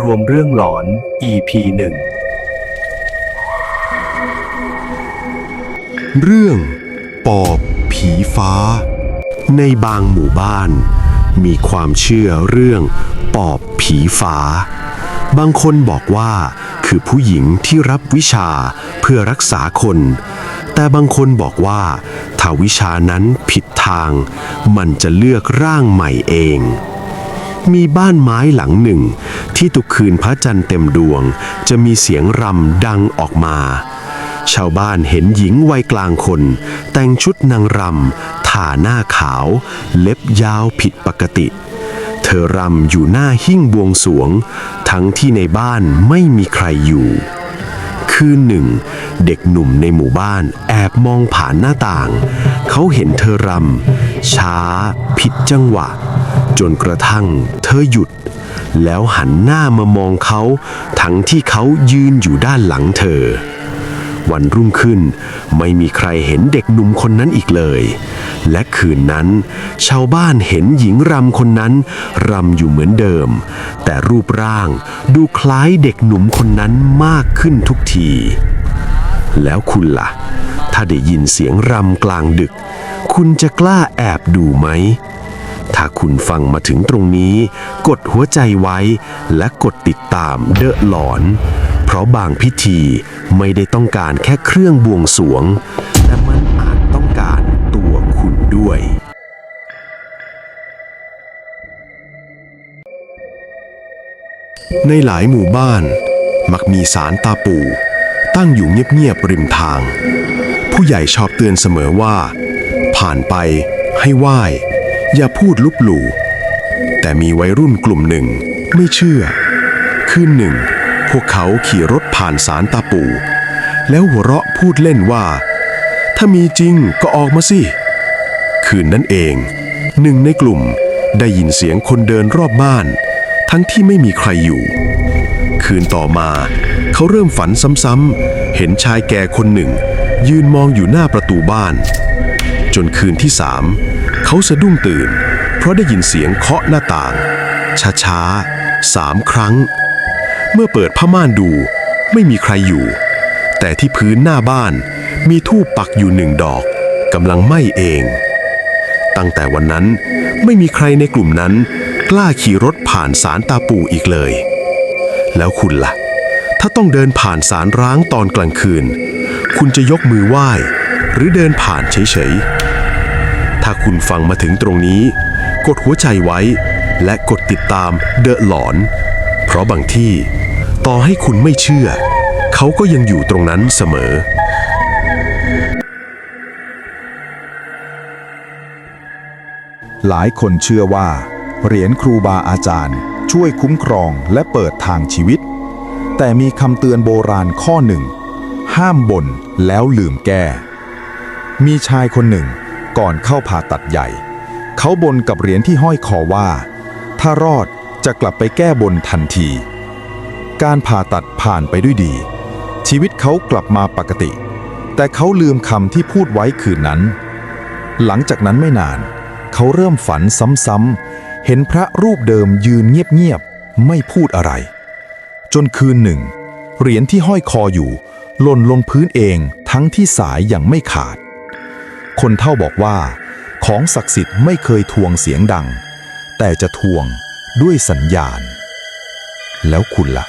รวมเรื่องหลอน EP หนึ่งเรื่อง ปอบผีฟ้า ในบางหมู่บ้าน มีความเชื่อเรื่อง ปอบผีฟ้า บางคนบอกว่าคือผู้หญิงที่รับวิชาเพื่อรักษาคน แต่บางคนบอกว่าถ้าวิชานั้นผิดทาง มันจะเลือกร่างใหม่เอง มีบ้านไม้หลังหนึ่ง ที่ทุกคืนพระจันทร์เต็มดวง จะมีเสียงรำดังออกมา ชาวบ้านเห็นหญิงวัยกลางคน แต่งชุดนางรำถ่าหน้าขาว เล็บยาวผิดปกติ เธอรำอยู่หน้าหิ้งบวงสวง ทั้งที่ในบ้านไม่มีใครอยู่ คืนหนึ่ง เด็กหนุ่มในหมู่บ้านแอบมองผ่านหน้าต่าง เขาเห็นเธอรำช้า ผิดจังหวะ จนกระทั่งเธอหยุด แล้วหันหน้ามามองเขา ทั้งที่เขายืนอยู่ด้านหลังเธอ วันรุ่งขึ้นไม่มีใครเห็นเด็กหนุ่มคนนั้นอีกเลย และคืนนั้น ชาวบ้านเห็นหญิงรำคนนั้นรำอยู่เหมือนเดิม แต่รูปร่างดูคล้ายเด็กหนุ่มคนนั้นมากขึ้นทุกที แล้วคุณล่ะ ถ้าได้ยินเสียงรำกลางดึก คุณจะกล้าแอบดูไหม ถ้าคุณฟังมาถึงตรงนี้ กดหัวใจไว้ และกดติดตามเดอะหลอน เพราะบางพิธีไม่ได้ต้องการแค่เครื่องบวงสรวง แต่มันอาจต้องการตัวคุณด้วย ในหลายหมู่บ้าน มักมีสารตาปู่ตั้งอยู่เงียบๆริมทาง ผู้ใหญ่ชอบเตือนเสมอว่า ผ่านไปให้ไหว้ อย่าพูดลุบหลู่แต่มีวัยรุ่นกลุ่มหนึ่งไม่เชื่อ คืนหนึ่ง พวกเขาขี่รถผ่านสารตาปู่แล้วหัวเราะพูดเล่นว่า ถ้ามีจริงก็ออกมาสิ คืนนั้นเอง หนึ่งในกลุ่มได้ยินเสียงคนเดินรอบบ้าน ทั้งที่ไม่มีใครอยู่ คืนต่อมา เขาเริ่มฝันซ้ำๆเห็นชายแก่คนหนึ่ง ยืนมองอยู่หน้าประตูบ้าน จนคืนที่สาม เขาสะดุ้งตื่น เพราะได้ยินเสียงเคาะหน้าต่าง ช้าๆสามครั้ง เมื่อเปิดผ้าม่านดู ไม่มีใครอยู่ แต่ที่พื้นหน้าบ้านมีทูปปักอยู่หนึ่งดอกกำลังไหม้เอง ตั้งแต่วันนั้นไม่มีใครในกลุ่มนั้น กล้าขี่รถผ่านสารตาปู่อีกเลย แล้วคุณล่ะ ถ้าต้องเดินผ่านสารร้างตอนกลางคืน คุณจะยกมือไหว้ หรือเดินผ่านเฉยๆ ถ้าคุณฟังมาถึงตรงนี้ กดหัวใจไว้ และกดติดตามเดอะหลอน เพราะบางที่ ต่อให้คุณไม่เชื่อ เขาก็ยังอยู่ตรงนั้นเสมอ หลายคนเชื่อว่า เหรียญครูบาอาจารย์ ช่วยคุ้มครองและเปิดทางชีวิต แต่มีคำเตือนโบราณข้อหนึ่ง ห้ามบ่นแล้วลืมแก้ มีชายคนหนึ่ง ก่อนเข้าผ่าตัดใหญ่ เขาบนกับเหรียญที่ห้อยคอว่า ถ้ารอดจะกลับไปแก้บนทันที การผ่าตัดผ่านไปด้วยดี ชีวิตเขากลับมาปกติ แต่เขาลืมคำที่พูดไว้คืนนั้น หลังจากนั้นไม่นาน เขาเริ่มฝันซ้ำๆเห็นพระรูปเดิมยืนเงียบๆไม่พูดอะไร จนคืนหนึ่ง เหรียญที่ห้อยคออยู่หล่นลงพื้นเองทั้งที่สายยังไม่ขาด คนเท่าบอกว่า ของศักดิ์สิทธิ์ไม่เคยทวงเสียงดัง แต่จะทวงด้วยสัญญาณ แล้วคุณล่ะ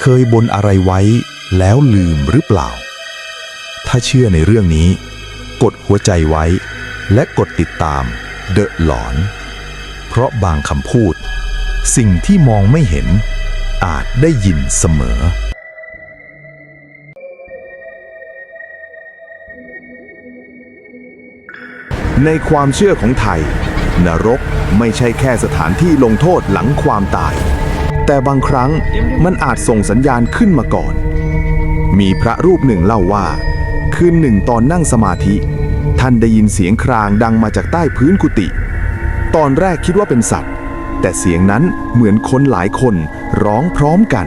เคยบนอะไรไว้แล้วลืมหรือเปล่า ถ้าเชื่อในเรื่องนี้ กดหัวใจไว้ และกดติดตามเดอะหลอน เพราะบางคำพูด สิ่งที่มองไม่เห็นอาจได้ยินเสมอ ในความเชื่อของไทย นรกไม่ใช่แค่สถานที่ลงโทษหลังความตาย แต่บางครั้งมันอาจส่งสัญญาณขึ้นมาก่อน มีพระรูปหนึ่งเล่าว่า คืนหนึ่งตอนนั่งสมาธิ ท่านได้ยินเสียงครางดังมาจากใต้พื้นกุฏิตอนแรกคิดว่าเป็นสัตว์ แต่เสียงนั้นเหมือนคนหลายคนร้องพร้อมกัน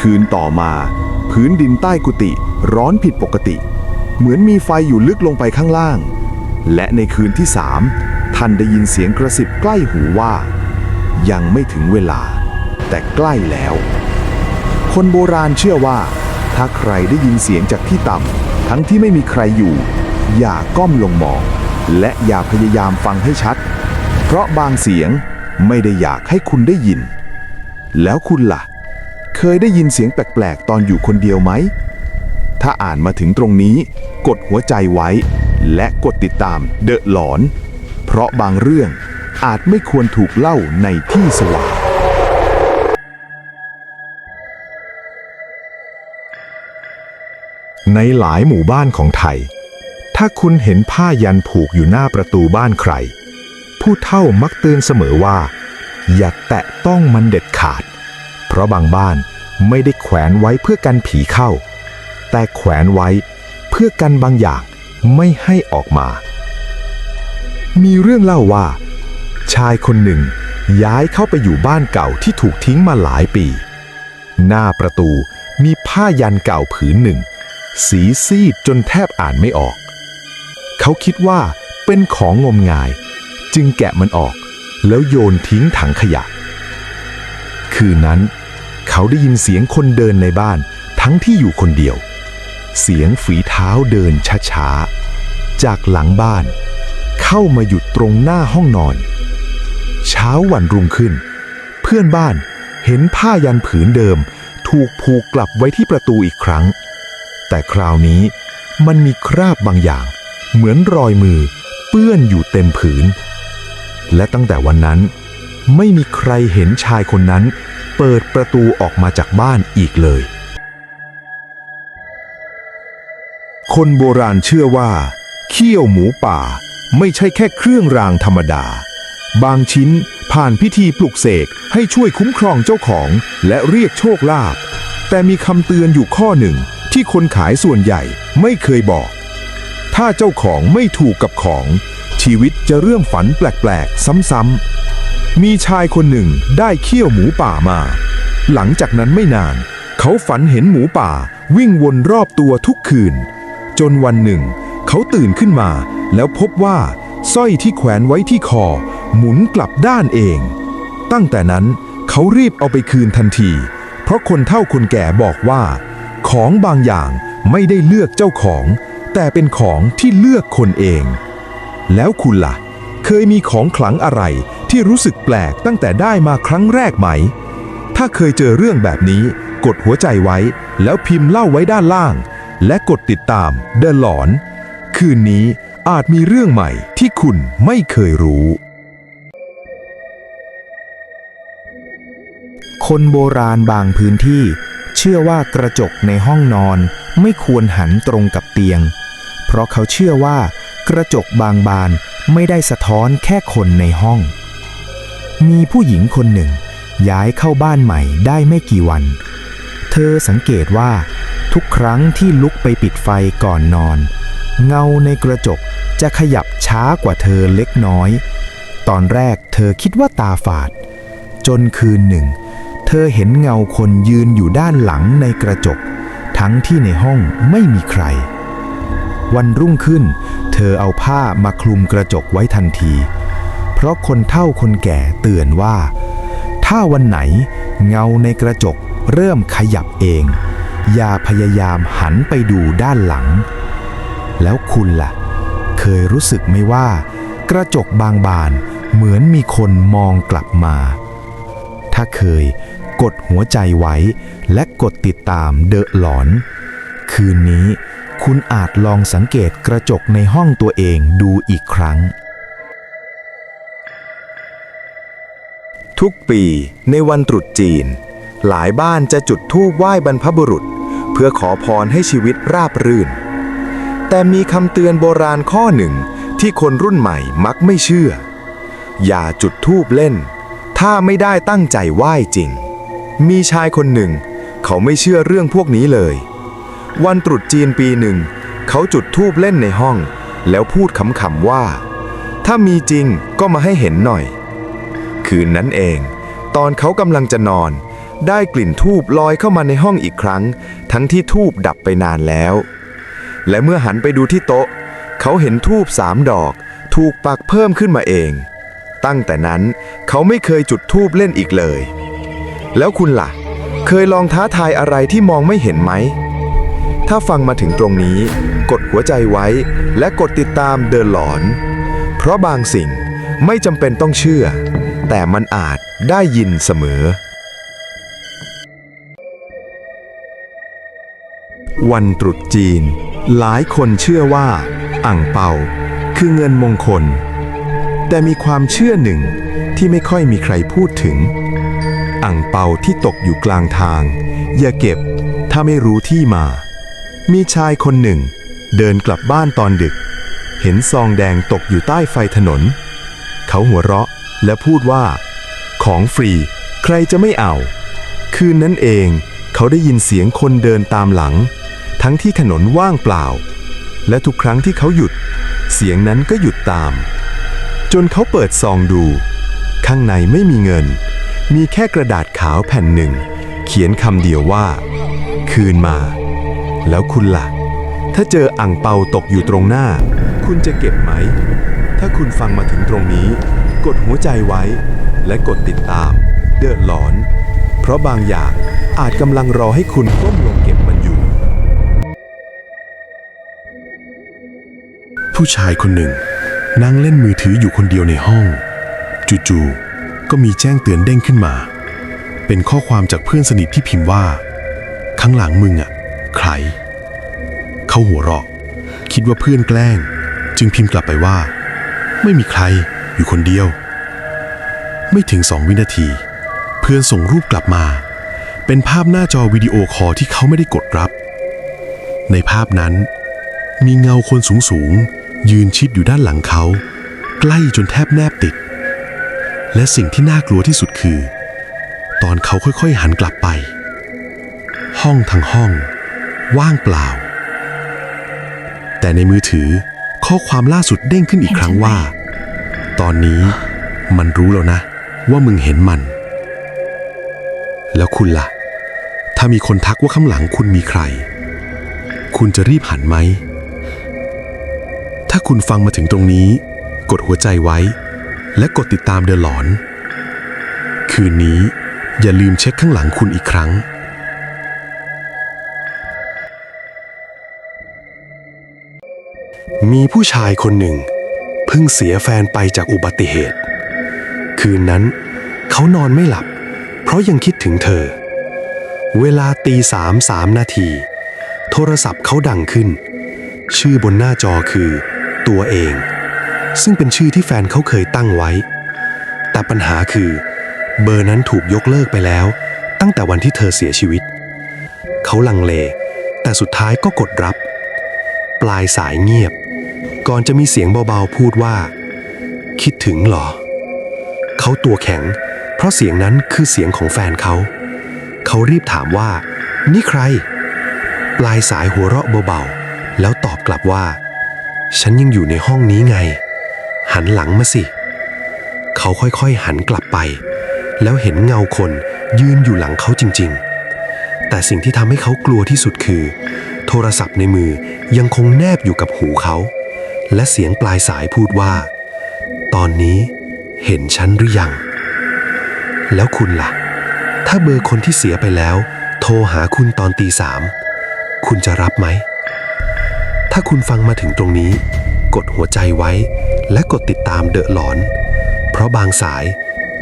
คืนต่อมา พื้นดินใต้กุฏิร้อนผิดปกติ เหมือนมีไฟอยู่ลึกลงไปข้างล่าง และในคืนที่สามท่านได้ยินเสียงกระสิบใกล้หูว่า ยังไม่ถึงเวลา แต่ใกล้แล้ว คนโบราณเชื่อว่า ถ้าใครได้ยินเสียงจากที่ต่ำทั้งที่ไม่มีใครอยู่ อย่าก้มลงมอง และอย่าพยายามฟังให้ชัด เพราะบางเสียงไม่ได้อยากให้คุณได้ยิน แล้วคุณล่ะ เคยได้ยินเสียงแปลกๆ ตอนอยู่คนเดียวไหม ถ้าอ่านมาถึงตรงนี้ กดหัวใจไว้ และกดติดตามเดอะหลอน เพราะบางเรื่องอาจไม่ควรถูกเล่าในที่สว่างในหลายหมู่บ้านของไทย ถ้าคุณเห็นผ้ายันผูกอยู่หน้าประตูบ้านใคร ผู้เฒ่ามักเตือนเสมอว่า อย่าแตะต้องมันเด็ดขาด เพราะบางบ้านไม่ได้แขวนไว้เพื่อกันผีเข้า แต่แขวนไว้ เพื่อกันบางอย่างไม่ให้ออกมา มีเรื่องเล่าว่า ชายคนหนึ่งย้ายเข้าไปอยู่บ้านเก่าที่ถูกทิ้งมาหลายปี หน้าประตูมีผ้ายันเก่าผืนหนึ่ง สีซีดจนแทบอ่านไม่ออก เขาคิดว่าเป็นของงมงาย จึงแกะมันออก แล้วโยนทิ้งถังขยะ คืนนั้น เขาได้ยินเสียงคนเดินในบ้านทั้งที่อยู่คนเดียว เสียงฝีเท้าเดินช้าๆ จากหลังบ้าน เข้ามาหยุดตรงหน้าห้องนอน เช้าวันรุ่งขึ้น เพื่อนบ้านเห็นผ้ายันผืนเดิม ถูกผูกกลับไว้ที่ประตูอีกครั้ง แต่คราวนี้มันมีคราบบางอย่าง เหมือนรอยมือเปื้อนอยู่เต็มผืน และตั้งแต่วันนั้น ไม่มีใครเห็นชายคนนั้น เปิดประตูออกมาจากบ้านอีกเลย คนโบราณเชื่อว่า เขี้ยวหมูป่าไม่ใช่แค่เครื่องรางธรรมดา บางชิ้นผ่านพิธีปลุกเสกให้ช่วยคุ้มครองเจ้าของและเรียกโชคลาภแต่มีคำเตือนอยู่ข้อหนึ่งที่คนขายส่วนใหญ่ไม่เคยบอก ถ้าเจ้าของไม่ถูกกับของ ชีวิตจะเริ่มฝันแปลกๆ ซ้ำๆ มีชายคนหนึ่งได้เขี้ยวหมูป่ามา หลังจากนั้นไม่นาน เขาฝันเห็นหมูป่าวิ่งวนรอบตัวทุกคืน จนวันหนึ่ง เขาตื่นขึ้นมา แล้วพบว่าสร้อยที่แขวนไว้ที่คอ หมุนกลับด้านเอง ตั้งแต่นั้นเขารีบเอาไปคืนทันที เพราะคนเฒ่าคนแก่บอกว่า ของบางอย่างไม่ได้เลือกเจ้าของ แต่เป็นของที่เลือกคนเอง แล้วคุณล่ะ เคยมีของขลังอะไรที่รู้สึกแปลกตั้งแต่ได้มาครั้งแรกไหม ถ้าเคยเจอเรื่องแบบนี้ กดหัวใจไว้ แล้วพิมพ์เล่าไว้ด้านล่าง และกดติดตามเด e หลอน คืนนี้อาจมีเรื่องใหม่ที่คุณไม่เคยรู้ คนโบราณบางพื้นที่ เชื่อว่ากระจกในห้องนอนไม่ควรหันตรงกับเตียง เพราะเขาเชื่อว่ากระจกบางบานไม่ได้สะท้อนแค่คนในห้อง มีผู้หญิงคนหนึ่ง ย้ายเข้าบ้านใหม่ได้ไม่กี่วัน เธอสังเกตว่า ทุกครั้งที่ลุกไปปิดไฟก่อนนอน เงาในกระจกจะขยับช้ากว่าเธอเล็กน้อย ตอนแรกเธอคิดว่าตาฝาด จนคืนหนึ่ง เธอเห็นเงาคนยืนอยู่ด้านหลังในกระจก ทั้งที่ในห้องไม่มีใคร วันรุ่งขึ้น เธอเอาผ้ามาคลุมกระจกไว้ทันที เพราะคนเฒ่าคนแก่เตือนว่า ถ้าวันไหนเงาในกระจกเริ่มขยับเอง อย่าพยายามหันไปดูด้านหลัง แล้วคุณล่ะ เคยรู้สึกไหมว่า กระจกบางบานเหมือนมีคนมองกลับมา ถ้าเคยกดหัวใจไว้และกดติดตามเดอะหลอน คืนนี้คุณอาจลองสังเกตกระจกในห้องตัวเองดูอีกครั้ง ทุกปีในวันตรุษจีน หลายบ้านจะจุดธูปไหว้บรรพบุรุษ เพื่อขอพรให้ชีวิตราบรื่น แต่มีคำเตือนโบราณข้อหนึ่งที่คนรุ่นใหม่มักไม่เชื่อ อย่าจุดธูปเล่น ถ้าไม่ได้ตั้งใจไหว้จริง มีชายคนหนึ่ง เขาไม่เชื่อเรื่องพวกนี้เลย วันตรุษจีนปีหนึ่ง เขาจุดธูปเล่นในห้อง แล้วพูดขำๆว่า ถ้ามีจริงก็มาให้เห็นหน่อย คืนนั้นเอง ตอนเขากำลังจะนอน ได้กลิ่นทูบลอยเข้ามาในห้องอีกครั้ง ทั้งที่ทูบดับไปนานแล้ว และเมื่อหันไปดูที่โต๊ะ เขาเห็นทูบสามดอก ถูกปักเพิ่มขึ้นมาเอง ตั้งแต่นั้นเขาไม่เคยจุดทูบเล่นอีกเลย แล้วคุณล่ะ เคยลองท้าทายอะไรที่มองไม่เห็นไหม ถ้าฟังมาถึงตรงนี้ กดหัวใจไว้และกดติดตามเดินหลอน เพราะบางสิ่งไม่จำเป็นต้องเชื่อ แต่มันอาจได้ยินเสมอ วันตรุษจีน หลายคนเชื่อว่า อ่างเปาคือเงินมงคล แต่มีความเชื่อหนึ่งที่ไม่ค่อยมีใครพูดถึง อ่างเปาที่ตกอยู่กลางทาง อย่าเก็บถ้าไม่รู้ที่มา มีชายคนหนึ่ง เดินกลับบ้านตอนดึก เห็นซองแดงตกอยู่ใต้ไฟถนน เขาหัวเราะและพูดว่า ของฟรี ใครจะไม่เอา คืนนั้นเองเขาได้ยินเสียงคนเดินตามหลัง ทั้งที่ถนนว่างเปล่า และทุกครั้งที่เขาหยุด เสียงนั้นก็หยุดตาม จนเขาเปิดซองดู ข้างในไม่มีเงิน มีแค่กระดาษขาวแผ่นหนึ่ง เขียนคำเดียวว่า คืนมา แล้วคุณล่ะ ถ้าเจออ่างเปาตกอยู่ตรงหน้า คุณจะเก็บไหม ถ้าคุณฟังมาถึงตรงนี้ กดหัวใจไว้ และกดติดตาม เดือดหลอน เพราะบางอย่างอาจกำลังรอให้คุณก้มลง ผู้ชายคนหนึ่ง นั่งเล่นมือถืออยู่คนเดียวในห้อง จู่ๆก็มีแจ้งเตือนเด้งขึ้นมา เป็นข้อความจากเพื่อนสนิทที่พิมพ์ว่า ข้างหลังมึงอะใคร เขาหัวเราะ คิดว่าเพื่อนแกล้ง จึงพิมพ์กลับไปว่า ไม่มีใครอยู่คนเดียว ไม่ถึงสองวินาที เพื่อนส่งรูปกลับมา เป็นภาพหน้าจอวิดีโอคอลที่เขาไม่ได้กดรับ ในภาพนั้นมีเงาคนสูงสูง ยืนชิดอยู่ด้านหลังเขา ใกล้จนแทบแนบติด และสิ่งที่น่ากลัวที่สุดคือ ตอนเขาค่อยๆหันกลับไป ห้องทั้งห้อง ว่างเปล่า แต่ในมือถือข้อความล่าสุดเด้งขึ้นอีกครั้งว่า ตอนนี้มันรู้แล้วนะ ว่ามึงเห็นมัน แล้วคุณล่ะ ถ้ามีคนทักว่าข้างหลังคุณมีใคร คุณจะรีบหันไหม ถ้าคุณฟังมาถึงตรงนี้ กดหัวใจไว้ และกดติดตามเดอะหลอน คืนนี้อย่าลืมเช็คข้างหลังคุณอีกครั้งมีผู้ชายคนหนึ่งเพิ่งเสียแฟนไปจากอุบัติเหตุ คืนนั้นเขานอนไม่หลับ เพราะยังคิดถึงเธอ เวลาตีสามสามนาที โทรศัพท์เขาดังขึ้น ชื่อบนหน้าจอคือ ตัวเอง ซึ่งเป็นชื่อที่แฟนเขาเคยตั้งไว้ แต่ปัญหาคือ เบอร์นั้นถูกยกเลิกไปแล้ว ตั้งแต่วันที่เธอเสียชีวิต เขาลังเล แต่สุดท้ายก็กดรับ ปลายสายเงียบ ก่อนจะมีเสียงเบาๆพูดว่า คิดถึงหรอ เขาตัวแข็ง เพราะเสียงนั้นคือเสียงของแฟนเขา เขารีบถามว่า นี่ใคร ปลายสายหัวเราะเบาๆแล้วตอบกลับว่า ฉันยังอยู่ในห้องนี้ไง หันหลังมาสิ เขาค่อยๆหันกลับไป แล้วเห็นเงาคนยืนอยู่หลังเขาจริง ๆ แต่สิ่งที่ทำให้เขากลัวที่สุดคือ โทรศัพท์ในมือยังคงแนบอยู่กับหูเขา และเสียงปลายสายพูดว่า ตอนนี้เห็นฉันหรือยัง แล้วคุณล่ะ ถ้าเบอร์คนที่เสียไปแล้ว โทรหาคุณตอนตีสาม คุณจะรับไหม ถ้าคุณฟังมาถึงตรงนี้ กดหัวใจไว้ และกดติดตามเดอะหลอน เพราะบางสาย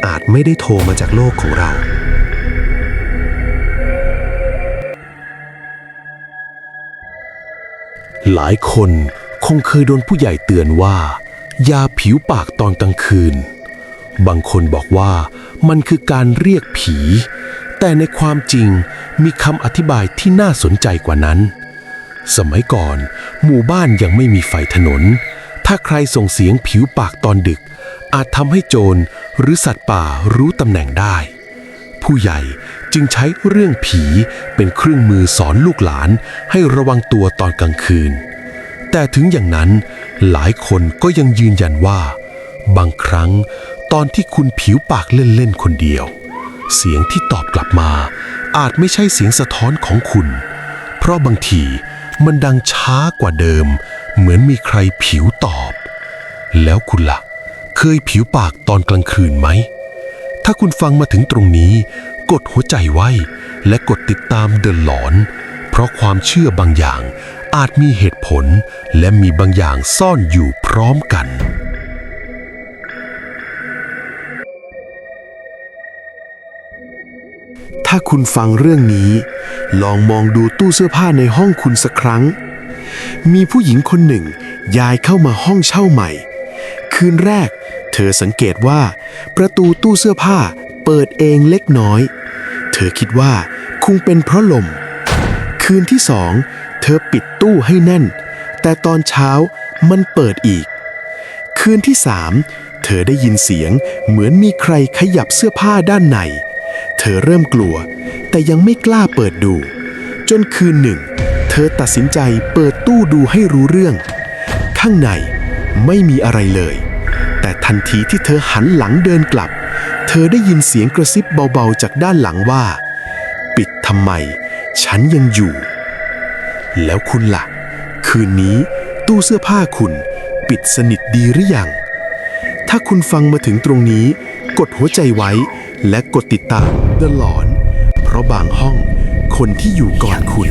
อาจไม่ได้โทรมาจากโลกของเรา หลายคนคงเคยโดนผู้ใหญ่เตือนว่า ยาผิวปากตอนกลางคืน บางคนบอกว่ามันคือการเรียกผี แต่ในความจริงมีคำอธิบายที่น่าสนใจกว่านั้น สมัยก่อน หมู่บ้านยังไม่มีไฟถนน ถ้าใครส่งเสียงผิวปากตอนดึก อาจทำให้โจรหรือสัตว์ป่ารู้ตำแหน่งได้ ผู้ใหญ่จึงใช้เรื่องผีเป็นเครื่องมือสอนลูกหลานให้ระวังตัวตอนกลางคืน แต่ถึงอย่างนั้นหลายคนก็ยังยืนยันว่า บางครั้งตอนที่คุณผิวปากเล่นๆคนเดียว เสียงที่ตอบกลับมา อาจไม่ใช่เสียงสะท้อนของคุณ เพราะบางที มันดังช้ากว่าเดิม เหมือนมีใครผิวตอบ แล้วคุณล่ะ เคยผิวปากตอนกลางคืนไหม ถ้าคุณฟังมาถึงตรงนี้ กดหัวใจไว้ และกดติดตามเดินหลอน เพราะความเชื่อบางอย่างอาจมีเหตุผล และมีบางอย่างซ่อนอยู่พร้อมกัน ถ้าคุณฟังเรื่องนี้ ลองมองดูตู้เสื้อผ้าในห้องคุณสักครั้ง มีผู้หญิงคนหนึ่งย้ายเข้ามาห้องเช่าใหม่ คืนแรก เธอสังเกตว่า ประตูตู้เสื้อผ้าเปิดเองเล็กน้อย เธอคิดว่าคงเป็นเพราะลม คืนที่สอง เธอปิดตู้ให้แน่น แต่ตอนเช้ามันเปิดอีก คืนที่สามเธอได้ยินเสียงเหมือนมีใครขยับเสื้อผ้าด้านใน ธอเริ่มกลัว แต่ยังไม่กล้าเปิดดู จนคืนหนึ่ง เธอตัดสินใจเปิดตู้ดูให้รู้เรื่อง ข้างในไม่มีอะไรเลย แต่ทันทีที่เธอหันหลังเดินกลับ เธอได้ยินเสียงกระซิบเบาๆจากด้านหลังว่า ปิดทำไม ฉันยังอยู่ แล้วคุณล่ะ คืนนี้ตู้เสื้อผ้าคุณ ปิดสนิทดีหรือยัง ถ้าคุณฟังมาถึงตรงนี้ กดหัวใจไว้และกดติดตาม จะหลอน เพราะบางห้องคนที่อยู่ก่อนคุณ